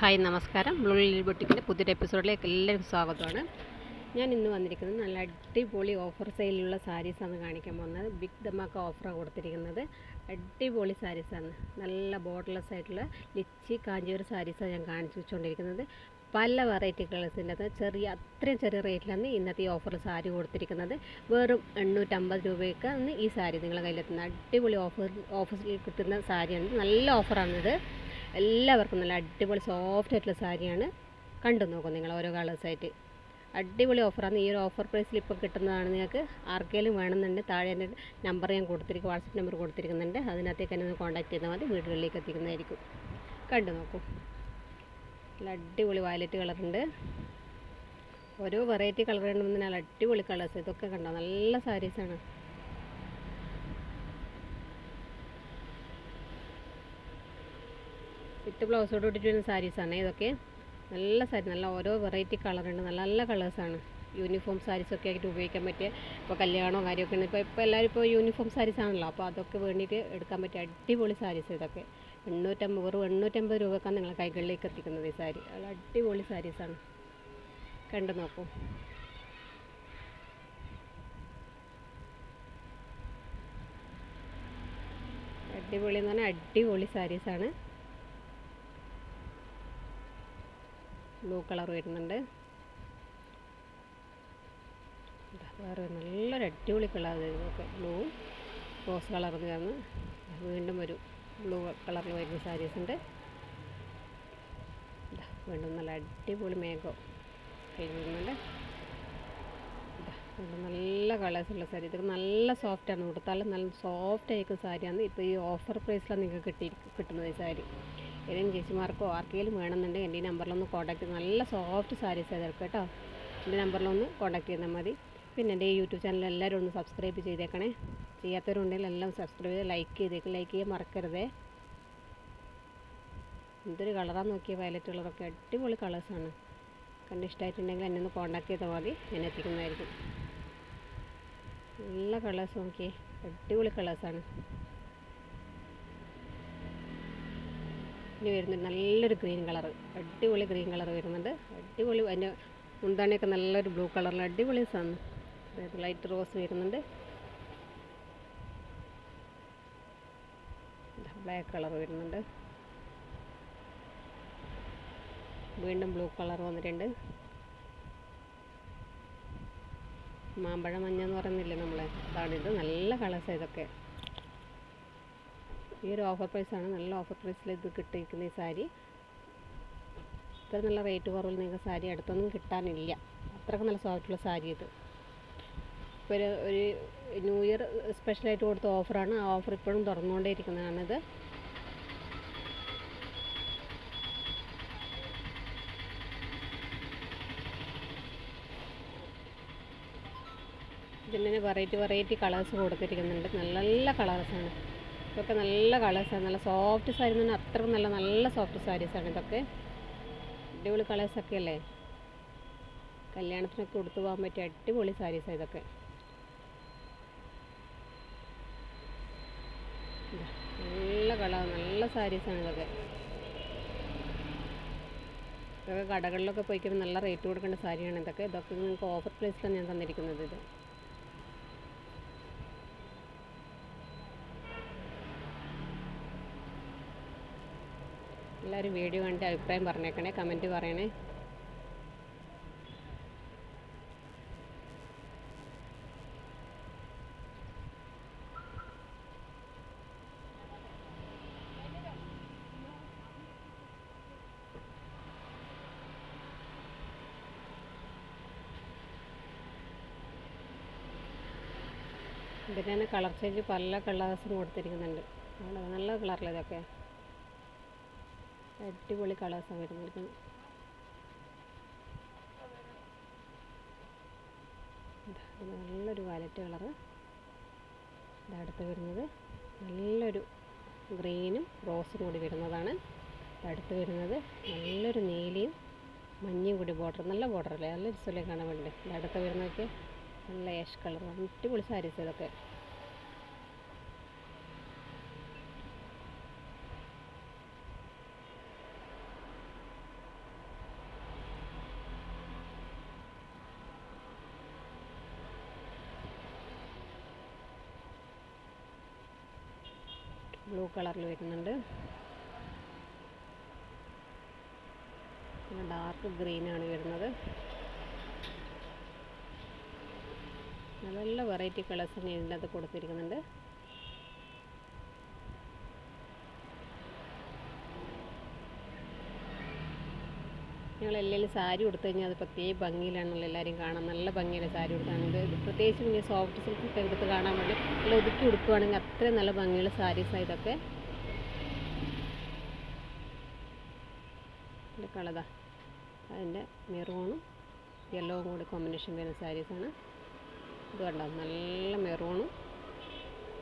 Hi നമസ്കാരം. ബ്ലൂളിൽ ബൊട്ടിക്കിന്റെ പുതിയൊരു എപ്പിസോഡിലേക്ക് എല്ലാവർക്കും സ്വാഗതമാണ്. ഞാൻ ഇന്ന് വന്നിരിക്കുന്നത് നല്ല അടിപൊളി ഓഫർ സെയിലുള്ള സാരീസാണ് കാണിക്കാൻ പോകുന്നത്. ബിഗ് ദമാക്ക ഓഫറാണ് കൊടുത്തിരിക്കുന്നത്. അടിപൊളി സാരീസാണ്. നല്ല ബോർഡർലെസ് ആയിട്ടുള്ള ലിച്ചി കാഞ്ചീപുരം സാരീസാണ് ഞാൻ കാണിച്ചു വെച്ചുകൊണ്ടിരിക്കുന്നത് പല വെറൈറ്റി കളേഴ്സിന്റെ അത് ചെറിയ അത്രയും ചെറിയ റേറ്റിലാണ് ഇന്നത്തെ ഈ ഓഫറിൽ സാരി കൊടുത്തിരിക്കുന്നത്. വെറും എണ്ണൂറ്റമ്പത് രൂപയ്ക്കാണ് ഈ സാരി നിങ്ങളുടെ കയ്യിലെത്തുന്നത്. അടിപൊളി ഓഫർ ഓഫറിൽ കിട്ടുന്ന സാരിയാണ്. നല്ല ഓഫറാണിത് എല്ലാവർക്കും നല്ല അടിപൊളി സോഫ്റ്റ് ആയിട്ടുള്ള സാരിയാണ്. കണ്ടു നോക്കും നിങ്ങൾ ഓരോ കളേഴ്സായിട്ട് അടിപൊളി ഓഫറാണ് ഈ ഒരു ഓഫർ പ്രൈസിൽ ഇപ്പോൾ കിട്ടുന്നതാണ് നിങ്ങൾക്ക് ആർക്കെങ്കിലും വേണമെന്നുണ്ടെങ്കിൽ താഴെ എന്റെ നമ്പർ ഞാൻ കൊടുത്തിരിക്കും വാട്സപ്പ് നമ്പർ കൊടുത്തിരിക്കുന്നുണ്ട്. അതിനകത്തേക്ക് എന്നെ ഒന്ന് കോൺടാക്ട് ചെയ്താൽ മതി. വീടുകളിലേക്ക് എത്തിക്കുന്നതായിരിക്കും. കണ്ടു നോക്കൂ. നല്ല അടിപൊളി വയലറ്റ് കളറുണ്ട് ഓരോ വെറൈറ്റി കളർ ഉണ്ടെന്ന് അടിപൊളി കളേഴ്സ് ഇതൊക്കെ കണ്ടോ? നല്ല സാരീസാണ് വിത്ത് ബ്ലൗസോട് വരുന്ന സാരീസാണ് ഇതൊക്കെ നല്ല സാരി നല്ല ഓരോ വെറൈറ്റി കളറുണ്ട് നല്ല നല്ല കളേഴ്സാണ് യൂണിഫോം സാരീസൊക്കെ ആയിട്ട് ഉപയോഗിക്കാൻ പറ്റിയ ഇപ്പോൾ കല്യാണമോ കാര്യമൊക്കെ ഉണ്ട്. ഇപ്പോൾ ഇപ്പോൾ എല്ലാവരും ഇപ്പോൾ യൂണിഫോം സാരീസ് ആണല്ലോ. അപ്പോൾ അതൊക്കെ വേണ്ടിയിട്ട് എടുക്കാൻ പറ്റിയ അടിപൊളി സാരീസ് ഇതൊക്കെ. എണ്ണൂറ്റമ്പത് വെറും എണ്ണൂറ്റമ്പത് രൂപക്കാണ് നിങ്ങളെ കൈകളിലേക്ക് എത്തിക്കുന്നത് ഈ സാരി അത് അടിപൊളി സാരീസാണ് കണ്ടു നോക്കൂ. അടിപൊളി എന്ന് പറഞ്ഞാൽ അടിപൊളി സാരീസാണ് ബ്ലൂ കളർ വരുന്നുണ്ട്. വേറെ നല്ല നല്ലൊരു അടിപൊളി കളർ ഇതൊക്കെ ബ്ലൂ റോസ് കളർ ചേർന്ന് വീണ്ടും ഒരു ബ്ലൂ കളറിൽ വരുന്ന സാരീസ് ഉണ്ട്. വീണ്ടും നല്ല അടിപൊളി മേഘം കഴിഞ്ഞിരുന്നുണ്ട് വീണ്ടും നല്ല കളേഴ്സുള്ള സാരി ഇതൊക്കെ നല്ല സോഫ്റ്റാണ് ഉടുത്താൽ നല്ല സോഫ്റ്റ് ആയിരിക്കും സാരിയാണ് ഇപ്പോൾ ഈ ഓഫർ പ്രൈസിലാണ് നിങ്ങൾക്ക് കിട്ടി കിട്ടുന്നത് ഈ സാരി ഏതെങ്കിലും ചേച്ചിമാർക്കോ ആർക്കെങ്കിലും വേണമെന്നുണ്ടെങ്കിൽ എന്റെ ഈ നമ്പറിലൊന്ന് കോൺടാക്ട് നല്ല സോഫ്റ്റ് സാരീസ് ചെയ്തെടുക്കുക കേട്ടോ. എന്റെ നമ്പറിലൊന്ന് കോൺടാക്ട് ചെയ്താൽ മതി. പിന്നെ എന്റെ യൂട്യൂബ് ചാനൽ എല്ലാവരും ഒന്ന് സബ്സ്ക്രൈബ് ചെയ്തേക്കണേ. ചെയ്യാത്തവരുണ്ടെങ്കിൽ എല്ലാം സബ്സ്ക്രൈബ് ചെയ്ത് ലൈക്ക് ചെയ്തേക്കും. ലൈക്ക് ചെയ്യാൻ മറക്കരുതേ. എന്തൊരു കളറാണ് നോക്കിയ. വയലറ്റ് കളറൊക്കെ അടിപൊളി കളേഴ്സാണ് കണ്ട് ഇഷ്ടമായിട്ടുണ്ടെങ്കിൽ എന്നെ ഒന്ന് കോൺടാക്ട് ചെയ്താൽ മതി. ഞാൻ എത്തിക്കുന്നതായിരിക്കും. നല്ല കളേഴ്സ് നോക്കിയേ. അടിപൊളി കളേഴ്സാണ് ഇനി വരുന്നുണ്ട് നല്ലൊരു ഗ്രീൻ കളർ അടിപൊളി ഗ്രീൻ കളർ വരുന്നുണ്ട്. അടിപൊളി അതിന്റെ മുന്താണിയൊക്കെ നല്ലൊരു ബ്ലൂ കളറിൽ അടിപൊളി സാണ് ലൈറ്റ് റോസ് വരുന്നുണ്ട്. ബ്ലാക്ക് കളർ വരുന്നുണ്ട്. വീണ്ടും ബ്ലൂ കളർ വന്നിട്ടുണ്ട്. മാമ്പഴ മഞ്ഞ എന്ന് പറയുന്നില്ലേ നമ്മളെ? അതാണിത് നല്ല കളേഴ്സ് ഇതൊക്കെ. ഈ ഒരു ഓഫർ പ്രൈസാണ് നല്ല ഓഫർ പ്രൈസിൽ ഇത് കിട്ടിയിരിക്കുന്ന ഈ സാരി. ഇത്ര നല്ല റേറ്റ് കുറവിൽ നിങ്ങൾക്ക് സാരി അടുത്തൊന്നും കിട്ടാനില്ല. അത്രയ്ക്ക് നല്ല സോഫ്റ്റുള്ള സാരി ഇത്. ഇപ്പോൾ ഒരു ഒരു ന്യൂ ഇയർ സ്പെഷ്യലായിട്ട് കൊടുത്ത ഓഫറാണ് ആ ഓഫർ ഇപ്പോഴും തുറന്നുകൊണ്ടേയിരിക്കുന്നതാണിത്. ഇതിന് വെറൈറ്റി വെറൈറ്റി കളേഴ്സ് കൊടുത്തിരിക്കുന്നുണ്ട്. നല്ല നല്ല കളേഴ്സാണ് ഇതൊക്കെ നല്ല കളേഴ്സാണ് നല്ല സോഫ്റ്റ് സാരി എന്ന് പറഞ്ഞാൽ അത്രയും നല്ല നല്ല സോഫ്റ്റ് സാരീസാണ് ഇതൊക്കെ. അടിപൊളി കളേഴ്സൊക്കെ അല്ലേ? കല്യാണത്തിനൊക്കെ കൊടുത്തു പോകാൻ പറ്റിയ അടിപൊളി സാരീസാണ് ഇതൊക്കെ. നല്ല കളർ നല്ല സാരീസാണ് ഇതൊക്കെ. ഇതൊക്കെ കടകളിലൊക്കെ പോയിക്കുമ്പോൾ നല്ല റേറ്റ് കൊടുക്കേണ്ട സാരിയാണ് ഇതൊക്കെ. ഇതൊക്കെ നിങ്ങൾക്ക് ഓഫർ പ്രൈസിലാണ് ഞാൻ തന്നിരിക്കുന്നത് ഇത്. എല്ലാവരും വീഡിയോ കണ്ടിട്ട് അഭിപ്രായം പറഞ്ഞേക്കണേ കമന്റ് പറയണേ. ഇതിന് തന്നെ കളർ ചേഞ്ച് പല കളേഴ്സും കൊടുത്തിരിക്കുന്നുണ്ട്. നല്ല കളറിൽ ഇതൊക്കെ? അടിപൊളി കളേഴ്സാണ് വരുന്നത്. നല്ലൊരു വയലറ്റ് കളറ് ഇതടുത്ത് വരുന്നത് നല്ലൊരു ഗ്രീനും റോസും കൂടി വരുന്നതാണ്. അടുത്ത് വരുന്നത് നല്ലൊരു നീലയും മഞ്ഞയും കൂടി ബോർഡർ നല്ല ബോർഡർ അല്ലേ? നല്ല രസമല്ലേ കാണാൻ വേണ്ടി. അടുത്ത് വരുന്നതൊക്കെ നല്ല ഏഷ് കളർ അടിപൊളി സാരീസ് ഇതൊക്കെ. ബ്ലൂ കളറിൽ വരുന്നുണ്ട്. പിന്നെ ഡാർക്ക് ഗ്രീനാണ് വരുന്നത്. നല്ല വെറൈറ്റി കളേഴ്സ് തന്നെ ഇതിന്റെ കൊടുത്തിരിക്കുന്നുണ്ട്. ഞങ്ങൾ എല്ലാവരും സാരി കൊടുത്തു കഴിഞ്ഞാൽ അത് പ്രത്യേക ഭംഗിയിലാണല്ലോ എല്ലാവരും കാണാൻ. നല്ല ഭംഗിയുള്ള സാരി കൊടുത്താണ് ഇത് പ്രത്യേകിച്ച് ഇങ്ങനെ സോഫ്റ്റ് സിൽക്കൊക്കെ എടുത്ത് കാണാൻ വേണ്ടി നല്ല ഒതുക്കി ഉടുക്കുകയാണെങ്കിൽ അത്രയും നല്ല ഭംഗിയുള്ള സാരീസാണ് ഇതൊക്കെ. ഇതിന്റെ കളതാ അതിന്റെ മെറൂണും യെല്ലോവും കൂടി കോമ്പിനേഷൻ വരുന്ന സാരീസാണ് ഇത് കണ്ടോ? നല്ല മെറൂണും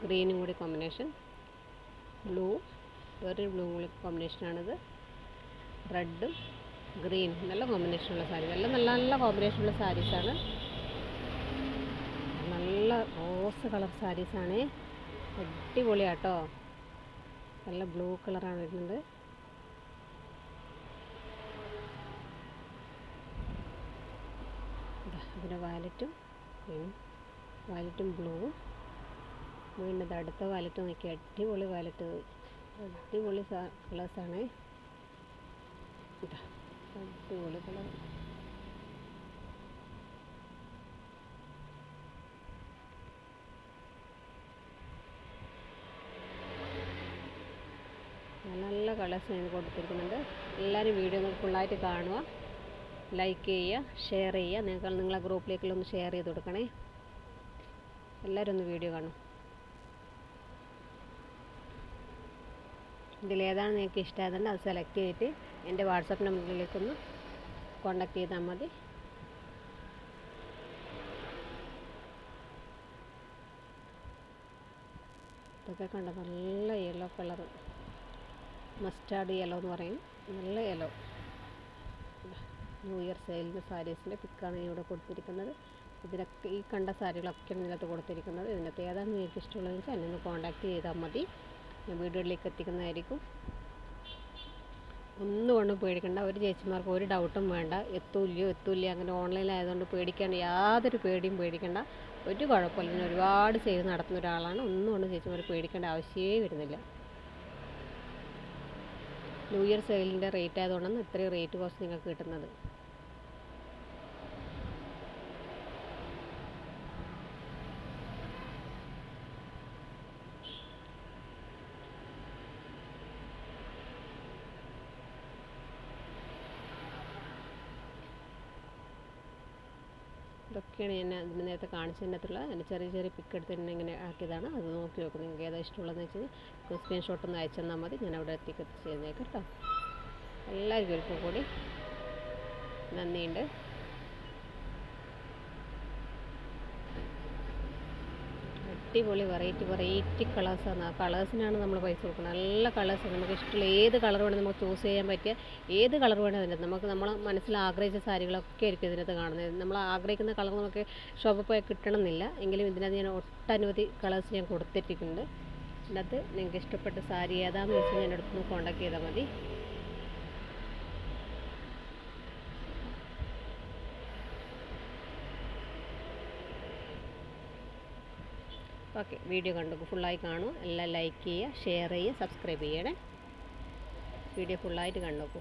ഗ്രീനും കൂടി കോമ്പിനേഷൻ ബ്ലൂ വേറൊരു ബ്ലൂ കൂടി കോമ്പിനേഷനാണിത് റെഡും ഗ്രീൻ നല്ല കോമ്പിനേഷനുള്ള സാരി. എല്ലാം നല്ല നല്ല കോമ്പിനേഷനുള്ള സാരീസാണ് നല്ല റോസ് കളർ സാരീസാണ് അടിപൊളിയാട്ടോ. നല്ല ബ്ലൂ കളറാണ് വരുന്നത്. അതിന്റെ വാലറ്റും വാലറ്റും ബ്ലൂവും വീണ്ടും അടുത്ത വാലറ്റ് നോക്കി. അടിപൊളി വാലറ്റ് അടിപൊളി കളേഴ്സാണ് ഇതാ അടിപൊളി കളർ നല്ല കളേഴ്സ് ഞാൻ കൊടുത്തിരിക്കുന്നുണ്ട്. എല്ലാവരും വീഡിയോ ഫുള്ളായിട്ട് കാണുക. ലൈക്ക് ചെയ്യുക ഷെയർ ചെയ്യുക. നിങ്ങൾ നിങ്ങളെ ഗ്രൂപ്പിലേക്കുള്ള ഒന്ന് ഷെയർ ചെയ്ത് കൊടുക്കണേ. എല്ലാവരും ഒന്ന് വീഡിയോ കാണും. ഇതിലേതാണ് നിങ്ങൾക്ക് ഇഷ്ടമായതുകൊണ്ട് അത് സെലക്ട് ചെയ്തിട്ട് എന്റെ വാട്സപ്പ് നമ്പറിലേക്കൊന്ന് കോണ്ടാക്ട് ചെയ്താൽ മതി. ഇതൊക്കെ കണ്ട നല്ല യെല്ലോ കളർ മസ്റ്റാർഡ് യെല്ലോ എന്ന് പറയും. നല്ല യെല്ലോ. ന്യൂ ഇയർ സെയിലിന്റെ സാരീസിന്റെ പിക്കാണ് ഇവിടെ കൊടുത്തിരിക്കുന്നത്. ഇതിനൊക്കെ ഈ കണ്ട സാരികളൊക്കെ ഇതിനകത്ത് കൊടുത്തിരിക്കുന്നത്. ഇതിനകത്ത് ഏതാണ് നിങ്ങൾക്ക് ഇഷ്ടമുള്ളതെന്ന് വെച്ചാൽ എന്നെ ഒന്ന് കോൺടാക്റ്റ് ചെയ്താൽ മതി. ഞാൻ വീടുകളിലേക്ക് എത്തിക്കുന്നതായിരിക്കും. ഒന്നും കൊണ്ടും പേടിക്കണ്ട. ഒരു ചേച്ചിമാർക്ക് ഒരു ഡൗട്ടും വേണ്ട. എത്തൂല്ലയോ എത്തൂല്ല അങ്ങനെ ഓൺലൈനിലായതുകൊണ്ട് പേടിക്കേണ്ട യാതൊരു പേടിയും പേടിക്കണ്ട. ഒരു കുഴപ്പമില്ല. ഞാൻ ഒരുപാട് സെയിൽ നടത്തുന്ന ഒരാളാണ്. ഒന്നും ചേച്ചിമാർ പേടിക്കേണ്ട ആവശ്യമേ വരുന്നില്ല. ന്യൂ ഇയർ സെയിലിന്റെ റേറ്റ് ആയതുകൊണ്ടാണ് ഇത്രയും റേറ്റ് കുറച്ച് നിങ്ങൾക്ക് കിട്ടുന്നത്. ഇതൊക്കെയാണ് ഞാൻ ഇതിന് നേരത്തെ കാണിച്ചതിനകത്തുള്ള അതിന്റെ ചെറിയ ചെറിയ പിക്ക് എടുത്ത് തന്നെ ഇങ്ങനെ ആക്കിയതാണ്. അത് നോക്കി നോക്കും നിങ്ങൾക്ക് ഏതാ ഇഷ്ടമുള്ളതെന്ന് വെച്ച് കഴിഞ്ഞാൽ സ്ക്രീൻഷോട്ട് ഒന്ന് അയച്ചു തന്നാൽ മതി. ഞാൻ അവിടെ എത്തിക്കത്ത് ചെയ്യുന്നേക്കാം കേട്ടോ. എല്ലാവർക്കും ഒരിക്കൽ കൂടി നന്ദിയുണ്ട്. അടിപൊളി വെറൈറ്റി വെറൈറ്റി കളേഴ്സാണ് ആ കളേഴ്സിനാണ് നമ്മൾ പൈസ കൊടുക്കുന്നത്. നല്ല കളേഴ്സ് നമുക്ക് ഇഷ്ടമുള്ള ഏത് കളർ വേണമെങ്കിൽ നമുക്ക് ചൂസ് ചെയ്യാൻ പറ്റിയ ഏത് കളർ വേണമെങ്കിലും അതിന്റെ നമുക്ക് നമ്മൾ മനസ്സിൽ ആഗ്രഹിച്ച സാരികളൊക്കെ ആയിരിക്കും ഇതിനകത്ത് കാണുന്നത്. നമ്മൾ ആഗ്രഹിക്കുന്ന കളർ നമുക്ക് ഷോപ്പിൽ പോയി കിട്ടണമെന്നില്ല. എങ്കിലും ഇതിനകത്ത് ഞാൻ ഒട്ടനവധി കളേഴ്സ് ഞാൻ കൊടുത്തിട്ടുണ്ട് ഇതിനകത്ത് നിങ്ങൾക്ക് ഇഷ്ടപ്പെട്ട സാരി ഏതാണെന്ന് വെച്ചാൽ ഞാൻ അടുത്ത് കോൺടാക്ട് ചെയ്താൽ മതി. ഓക്കെ വീഡിയോ കണ്ടു. ഫുള്ളായി കാണൂ. എല്ലാം ലൈക്ക് ചെയ്യുക ഷെയർ ചെയ്യുക സബ്സ്ക്രൈബ് ചെയ്യണേ. വീഡിയോ ഫുള്ളായിട്ട് കണ്ടോക്കൂ.